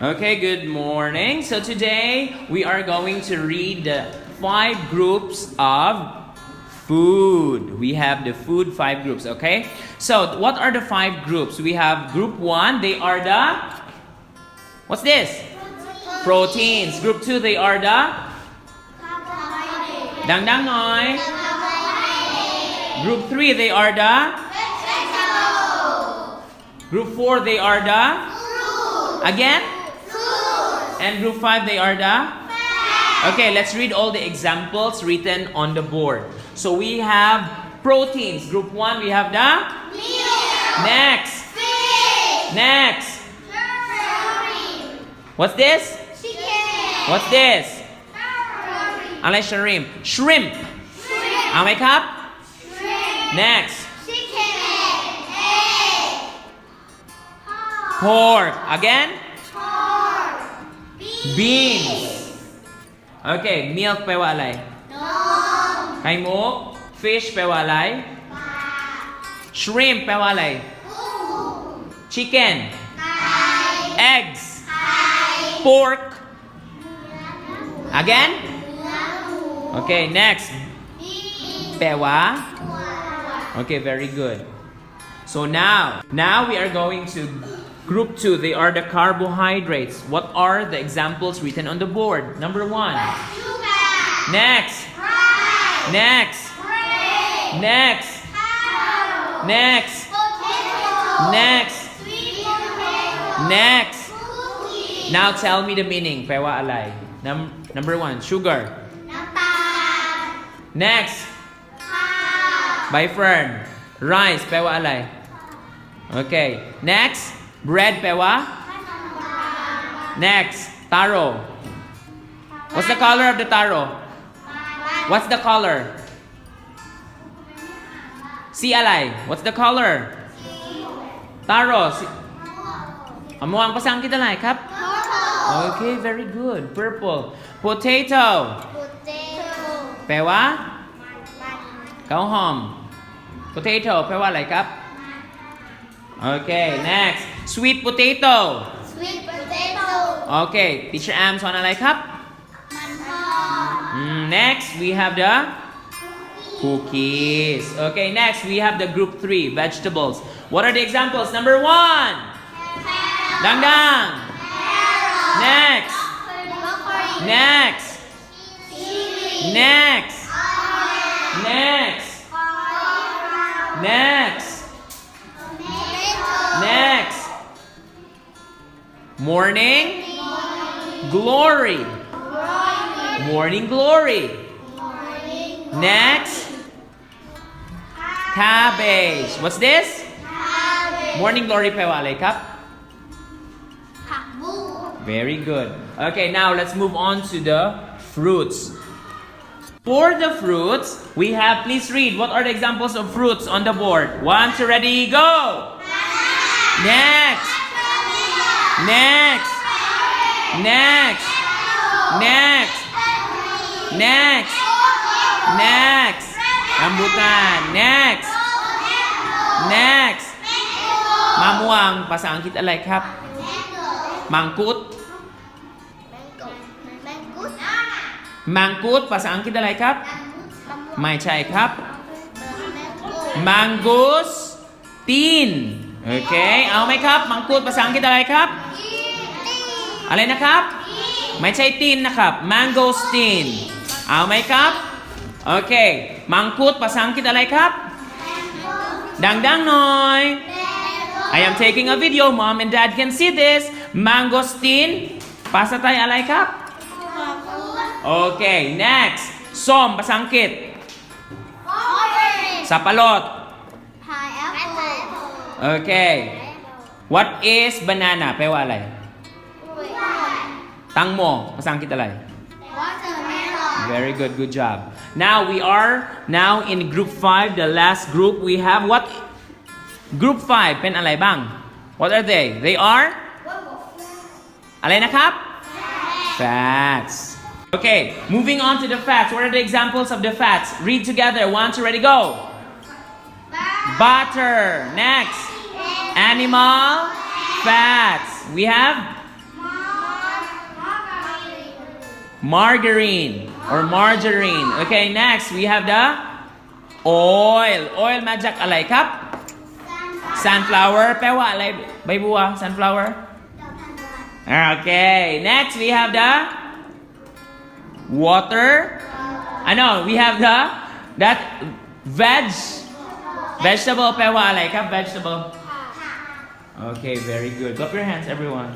Okay, good morning. So today we are going to read the five groups of food. We have the food five groups, okay? So what are the five groups? We have group one, they are the What's this? Proteins. Group two, they are the Dang-dang noy. Group three, they are the Group four, they are the Again? And group 5, they are the? Okay, let's read all the examples written on the board. So we have proteins. Group 1, we have the? Meal. Next. Fish. Next. Shrimp. What's this? Chicken. What's this? Shrimp. Unless shrimp. Shrimp. shrimp. I make up. Shrimp. Next. Chicken. Egg. Pork. Again? Beans. Okay, milk แปลว่าอะไร ไข่มุก fish แปลว่าอะไร shrimp แปลว่าอะไร chicken eggs pork again okay next แปลว่า okay very good so now now we are going to Group two, they are the carbohydrates. What are the examples written on the board? Number one. Bachuga. Next. Rice. Next. Bread. Next. Carrot. Next. Potato. Next. Sweet potato. Next. Cookie. Now tell me the meaning. Pewa alay. Num number one, sugar. Nata. Next. Cow. By Fern. Rice. Pewa alay. Okay. Next bread แปลว่า next taro what's the color of the taro what's the color สีอะไร what's the color taro สีเอามองภาษาอังกฤษอะไรครับ okay very good purple potato แปลว่าข้าวหอม potato แปลว่าอะไรครับ okay next sweet potato Sweet potato. okay teacher Am สอนอะไรครับ มันทอด Mm, next, we have the cookies. Okay, next we have the group three vegetables. What are the examples? Number one, dang dang. Next, next, next, next, next, next. Morning glory. Morning glory. Next, cabbage. What's this? Morning glory แปลว่าอะไรครับ ผักบุ้ง Very good. Okay, now let's move on to the fruits. For the fruits, we have, please read, what are the examples of fruits on the board? One, two, ready, go! Next! Next! Next! Next! Next! Next! Rambutan. Next! Next! มะม่วงภาษาอังกฤษอะไรครับ มังคุดแมงกุดมังคุดภาษาอังกฤษอะไรครับ ไม่ใช่ครับมังกุสตีนโอเค เอาไหมครับ มังคุดภาษาอังกฤษอะไรครับ อะไรนะครับ ไม่ใช่ตีนนะครับ mangosteen เอาไหมครับ โอเค มังคุดภาษาอังกฤษอะไรครับ ดังๆหน่อย I am taking a video mom and dad can see this mangosteen ภาษาไทยอะไรครับ โอเค next ส้มภาษาอังกฤษ สับปะรดพายแอปเปิลโอเค what is banana แปลว่าอะไร ตังโมภาษาอังกฤษอะไร ว่าเจอแม่หรอ Very good, good job. Now we are now in group 5, the last group. We have what? Group 5 เป็นอะไรบ้าง What are they? They are อะไรนะครับ Fats. Okay, moving on to the fats. What are the examples of the fats? Read together. One, two, ready, go. Butter. Next. Animal fats. We have margarine or margarine okay next we have the oil oil มาจากอะไรครับ sunflower แปลว่าอะไรใบบัว sunflower อ่า okay next we have the water I know we have the that veg vegetable แปลว่าอะไรครับ vegetable Okay, very good. Clap your hands, everyone.